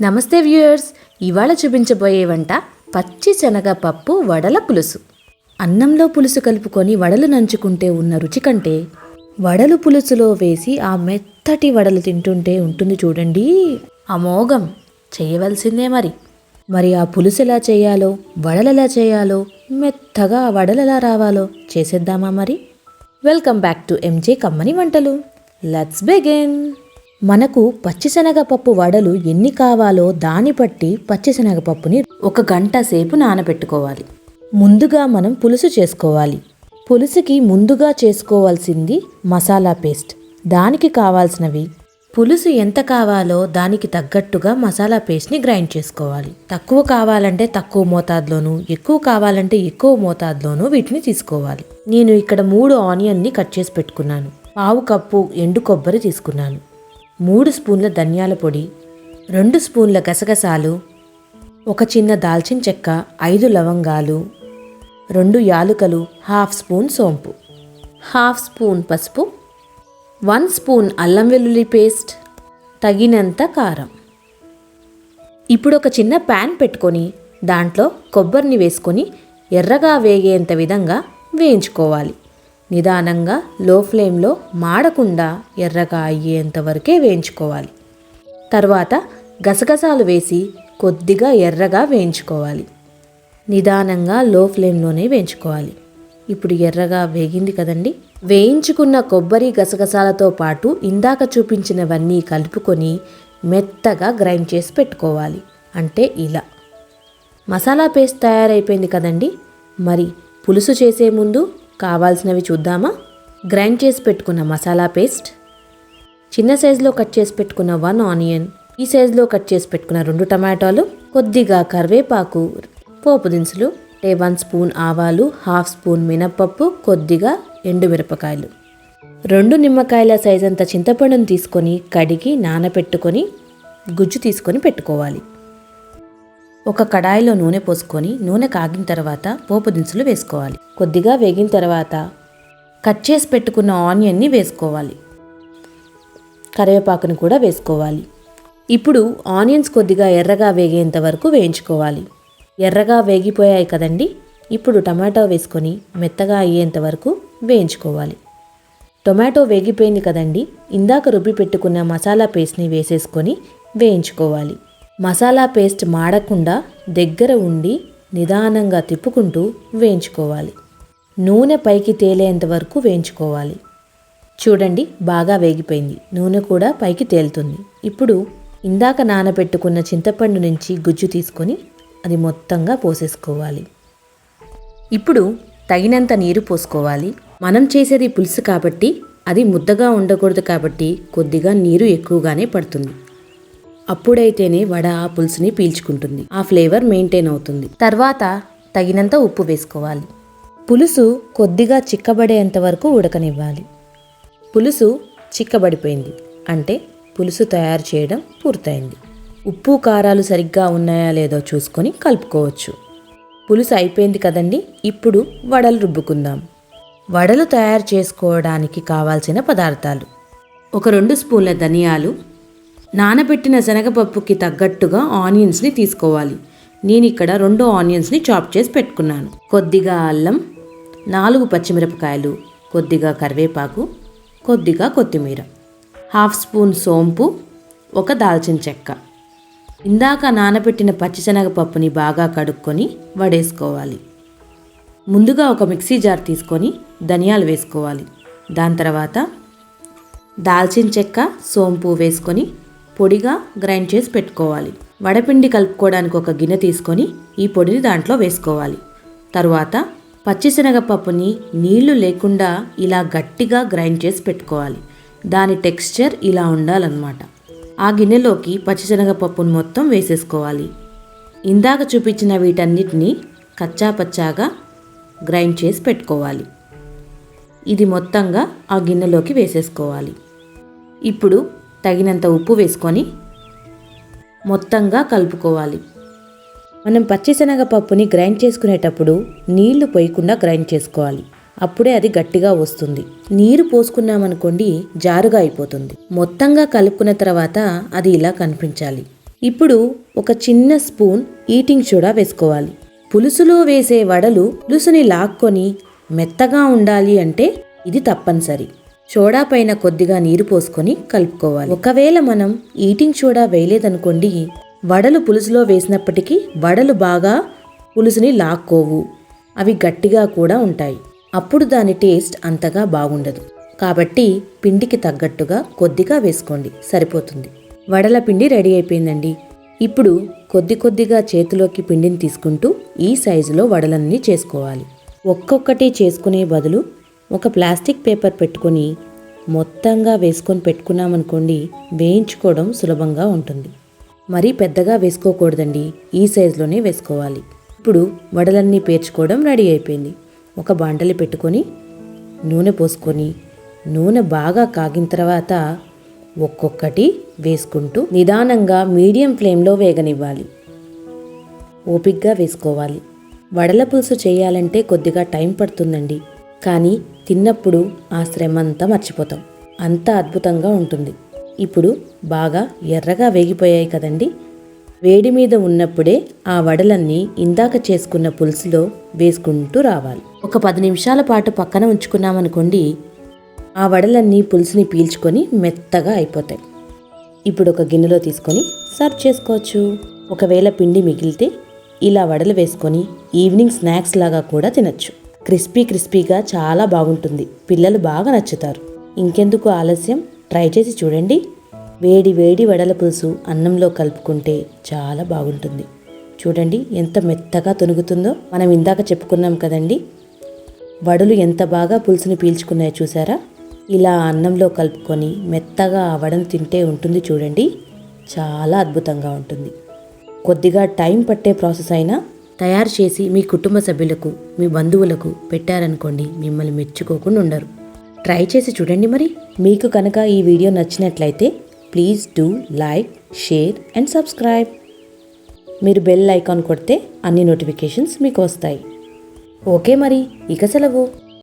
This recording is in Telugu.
నమస్తే వ్యూయర్స్ ఇవాళ చూపించబోయే వంట పచ్చి శనగపప్పు వడల పులుసు. అన్నంలో పులుసు కలుపుకొని వడలు నంచుకుంటే ఉన్న రుచి కంటే వడలు పులుసులో వేసి ఆ మెత్తటి వడలు తింటుంటే ఉంటుంది చూడండి. అమోఘం చేయవలసిందే మరి. మరి ఆ పులుసు ఎలా చేయాలో వడలు ఎలా చేయాలో మెత్తగా ఆ వడలు ఎలా రావాలో చేసేద్దామా మరి? వెల్కమ్ బ్యాక్ టు ఎంజే కమ్మని వంటలు. Let's begin! మనకు పచ్చిశనగపప్పు వడలు ఎన్ని కావాలో దాన్ని బట్టి పచ్చిశనగపప్పుని ఒక గంట సేపు నానబెట్టుకోవాలి. ముందుగా మనం పులుసు చేసుకోవాలి. పులుసుకి ముందుగా చేసుకోవాల్సింది మసాలా పేస్ట్. దానికి కావాల్సినవి పులుసు ఎంత కావాలో దానికి తగ్గట్టుగా మసాలా పేస్ట్ని గ్రైండ్ చేసుకోవాలి. తక్కువ కావాలంటే తక్కువ మోతాదులోను ఎక్కువ కావాలంటే ఎక్కువ మోతాదులోనూ వీటిని తీసుకోవాలి. నేను ఇక్కడ మూడు ఆనియన్ని కట్ చేసి పెట్టుకున్నాను. పావు కప్పు ఎండు కొబ్బరి తీసుకున్నాను. మూడు స్పూన్ల ధనియాల పొడి రెండు స్పూన్ల గసగసాలు ఒక చిన్న దాల్చిన చెక్క ఐదు లవంగాలు రెండు యాలుకలు హాఫ్ స్పూన్ సోంపు. హాఫ్ స్పూన్ పసుపు వన్ స్పూన్ అల్లం వెల్లుల్లి పేస్ట్ తగినంత కారం. ఇప్పుడు ఒక చిన్న ప్యాన్ పెట్టుకొని దాంట్లో కొబ్బరిని వేసుకొని ఎర్రగా వేగేంత విధంగా వేయించుకోవాలి. నిదానంగా లో ఫ్లేమ్లో మాడకుండా ఎర్రగా అయ్యేంత వరకే వేయించుకోవాలి. తర్వాత గసగసాలు వేసి కొద్దిగా ఎర్రగా వేయించుకోవాలి. నిదానంగా లో ఫ్లేమ్లోనే వేయించుకోవాలి. ఇప్పుడు ఎర్రగా వేగింది కదండి? వేయించుకున్న కొబ్బరి గసగసాలతో పాటు ఇందాక చూపించినవన్నీ కలుపుకొని మెత్తగా గ్రైండ్ చేసి పెట్టుకోవాలి. అంటే ఇలా. మసాలా పేస్ట్ తయారైపోయింది కదండి? మరి పులుసు చేసే ముందు కావాల్సినవి చూద్దామా? గ్రైండ్ చేసి పెట్టుకున్న మసాలా పేస్ట్ చిన్న సైజులో కట్ చేసి పెట్టుకున్న వన్ ఆనియన్ ఈ సైజులో కట్ చేసి పెట్టుకున్న రెండు టమాటాలు కొద్దిగా కరివేపాకు పోపు దినుసులు టే వన్ స్పూన్ ఆవాలు హాఫ్ స్పూన్ మినప్పప్పు కొద్దిగా ఎండుమిరపకాయలు రెండు నిమ్మకాయల సైజంత అంత చింతపండును తీసుకొని కడిగి నానబెట్టుకొని గుజ్జు తీసుకొని పెట్టుకోవాలి. ఒక కడాయిలో నూనె పోసుకొని నూనె కాగిన తర్వాత పోపు దినుసులు వేసుకోవాలి. కొద్దిగా వేగిన తర్వాత కట్ చేసి పెట్టుకున్న ఆనియన్ని వేసుకోవాలి. కరివేపాకును కూడా వేసుకోవాలి. ఇప్పుడు ఆనియన్స్ కొద్దిగా ఎర్రగా వేగేంత వరకు వేయించుకోవాలి. ఎర్రగా వేగిపోయాయి కదండి? ఇప్పుడు టమాటో వేసుకొని మెత్తగా అయ్యేంత వరకు వేయించుకోవాలి. టొమాటో వేగిపోయింది కదండి? ఇందాక రుబ్బి పెట్టుకున్న మసాలా పేస్ట్ని వేసేసుకొని వేయించుకోవాలి. మసాలా పేస్ట్ మాడకుండా దగ్గర ఉండి నిదానంగా తిప్పుకుంటూ వేయించుకోవాలి. నూనె పైకి తేలేంత వరకు వేయించుకోవాలి. చూడండి బాగా వేగిపోయింది. నూనె కూడా పైకి తేలుతుంది. ఇప్పుడు ఇందాక నానబెట్టుకున్న చింతపండు నుంచి గుజ్జు తీసుకొని అది మొత్తంగా పోసేసుకోవాలి. ఇప్పుడు తగినంత నీరు పోసుకోవాలి. మనం చేసేది పులుసు కాబట్టి అది ముద్దగా ఉండకూడదు కాబట్టి కొద్దిగా నీరు ఎక్కువగానే పడుతుంది. అప్పుడైతేనే వడ ఆ పులుసుని పీల్చుకుంటుంది. ఆ ఫ్లేవర్ మెయింటైన్ అవుతుంది. తర్వాత తగినంత ఉప్పు వేసుకోవాలి. పులుసు కొద్దిగా చిక్కబడేంత వరకు ఉడకనివ్వాలి. పులుసు చిక్కబడిపోయింది. అంటే పులుసు తయారు చేయడం పూర్తయింది. ఉప్పు కారాలు సరిగ్గా ఉన్నాయా లేదో చూసుకొని కలుపుకోవచ్చు. పులుసు అయిపోయింది కదండి? ఇప్పుడు వడలు రుబ్బుకుందాం. వడలు తయారు చేసుకోవడానికి కావాల్సిన పదార్థాలు. ఒక రెండు స్పూన్ల ధనియాలు నానబెట్టిన శనగపప్పుకి తగ్గట్టుగా ఆనియన్స్ని తీసుకోవాలి. నేను ఇక్కడ రెండు ఆనియన్స్ని చాప్ చేసి పెట్టుకున్నాను. కొద్దిగా అల్లం నాలుగు పచ్చిమిరపకాయలు కొద్దిగా కరివేపాకు కొద్దిగా కొత్తిమీర హాఫ్ స్పూన్ సోంపు ఒక దాల్చిన చెక్క. ఇందాక నానబెట్టిన పచ్చిశనగపప్పుని బాగా కడుక్కొని వడేసుకోవాలి. ముందుగా ఒక మిక్సీ జార్ తీసుకొని ధనియాలు వేసుకోవాలి. దాని తర్వాత దాల్చిన చెక్క సోంపు వేసుకొని పొడిగా గ్రైండ్ చేసి పెట్టుకోవాలి. వడపిండి కలుపుకోవడానికి ఒక గిన్నె తీసుకొని ఈ పొడిని దాంట్లో వేసుకోవాలి. తరువాత పచ్చిశనగపప్పుని నీళ్ళు లేకుండా ఇలా గట్టిగా గ్రైండ్ చేసి పెట్టుకోవాలి. దాని టెక్స్చర్ ఇలా ఉండాలన్నమాట. ఆ గిన్నెలోకి పచ్చిశనగపప్పును మొత్తం వేసేసుకోవాలి. ఇందాక చూపించిన వీటన్నిటిని కచ్చా పచ్చాగా గ్రైండ్ చేసి పెట్టుకోవాలి. ఇది మొత్తంగా ఆ గిన్నెలోకి వేసేసుకోవాలి. ఇప్పుడు తగినంత ఉప్పు వేసుకొని మొత్తంగా కలుపుకోవాలి. మనం పచ్చిశనగ పప్పుని గ్రైండ్ చేసుకునేటప్పుడు నీళ్ళు పోయకుండా గ్రైండ్ చేసుకోవాలి. అప్పుడే అది గట్టిగా వస్తుంది. నీరు పోసుకున్నామనుకోండి జారుగా అయిపోతుంది. మొత్తంగా కలుపుకున్న తర్వాత అది ఇలా కనిపించాలి. ఇప్పుడు ఒక చిన్న స్పూన్ ఈటింగ్ సోడా వేసుకోవాలి. పులుసులో వేసే వడలు పులుసుని లాక్కొని మెత్తగా ఉండాలి అంటే ఇది తప్పనిసరి. సోడా పైన కొద్దిగా నీరు పోసుకొని కలుపుకోవాలి. ఒకవేళ మనం ఈటింగ్ సోడా వేయలేదనుకోండి వడలు పులుసులో వేసినప్పటికీ వడలు బాగా పులుసుని లాక్కోవు. అవి గట్టిగా కూడా ఉంటాయి. అప్పుడు దాని టేస్ట్ అంతగా బాగుండదు. కాబట్టి పిండికి తగ్గట్టుగా కొద్దిగా వేసుకోండి. సరిపోతుంది. వడల పిండి రెడీ అయిపోయిందండి. ఇప్పుడు కొద్ది కొద్దిగా చేతిలోకి పిండిని తీసుకుంటూ ఈ సైజులో వడలన్నీ చేసుకోవాలి. ఒక్కొక్కటి చేసుకునే బదులు ఒక ప్లాస్టిక్ పేపర్ పెట్టుకొని మొత్తంగా వేసుకొని పెట్టుకున్నామనుకోండి వేయించుకోవడం సులభంగా ఉంటుంది. మరీ పెద్దగా వేసుకోకూడదండి ఈ సైజులోనే వేసుకోవాలి. ఇప్పుడు వడలన్నీ పేర్చుకోవడం రెడీ అయిపోయింది. ఒక బాండలి పెట్టుకొని నూనె పోసుకొని నూనె బాగా కాగిన తర్వాత ఒక్కొక్కటి వేసుకుంటూ నిదానంగా మీడియం ఫ్లేమ్లో వేగనివ్వాలి. ఓపిగ్గా వేసుకోవాలి. వడల పులుసు చేయాలంటే కొద్దిగా టైం పడుతుందండి. కానీ తిన్నప్పుడు ఆ శ్రమ అంతా మర్చిపోతాం. అంత అద్భుతంగా ఉంటుంది. ఇప్పుడు బాగా ఎర్రగా వేగిపోయాయి కదండి. వేడి మీద ఉన్నప్పుడే ఆ వడలన్నీ ఇందాక చేసుకున్న పులుసులో వేసుకుంటూ రావాలి. ఒక పది నిమిషాల పాటు పక్కన ఉంచుకున్నామనుకోండి ఆ వడలన్నీ పులుసుని పీల్చుకొని మెత్తగా అయిపోతాయి. ఇప్పుడు ఒక గిన్నెలో తీసుకొని సర్వ్ చేసుకోవచ్చు. ఒకవేళ పిండి మిగిలితే ఇలా వడలు వేసుకొని ఈవినింగ్ స్నాక్స్ లాగా కూడా తినచ్చు. క్రిస్పీ క్రిస్పీగా చాలా బాగుంటుంది. పిల్లలు బాగా నచ్చుతారు. ఇంకెందుకు ఆలస్యం? ట్రై చేసి చూడండి. వేడి వేడి వడల పులుసు అన్నంలో కలుపుకుంటే చాలా బాగుంటుంది. చూడండి ఎంత మెత్తగా తొనుగుతుందో. మనం ఇందాక చెప్పుకున్నాం కదండి. వడలు ఎంత బాగా పులుసుని పీల్చుకున్నాయో చూసారా? ఇలా అన్నంలో కలుపుకొని మెత్తగా ఆ వడను తింటే ఉంటుంది చూడండి. చాలా అద్భుతంగా ఉంటుంది. కొద్దిగా టైం పట్టే ప్రాసెస్ అయినా తయారు చేసి మీ కుటుంబ సభ్యులకు మీ బంధువులకు పెట్టారనుకోండి మిమ్మల్ని మెచ్చుకోకుండా ఉండరు. ట్రై చేసి చూడండి మరి. మీకు కనుక ఈ వీడియో నచ్చినట్లయితే please do like share and subscribe. మీరు బెల్ ఐకాన్ కొడితే అన్ని నోటిఫికేషన్స్ మీకు వస్తాయి. ఓకే మరి. ఇక సెలవు.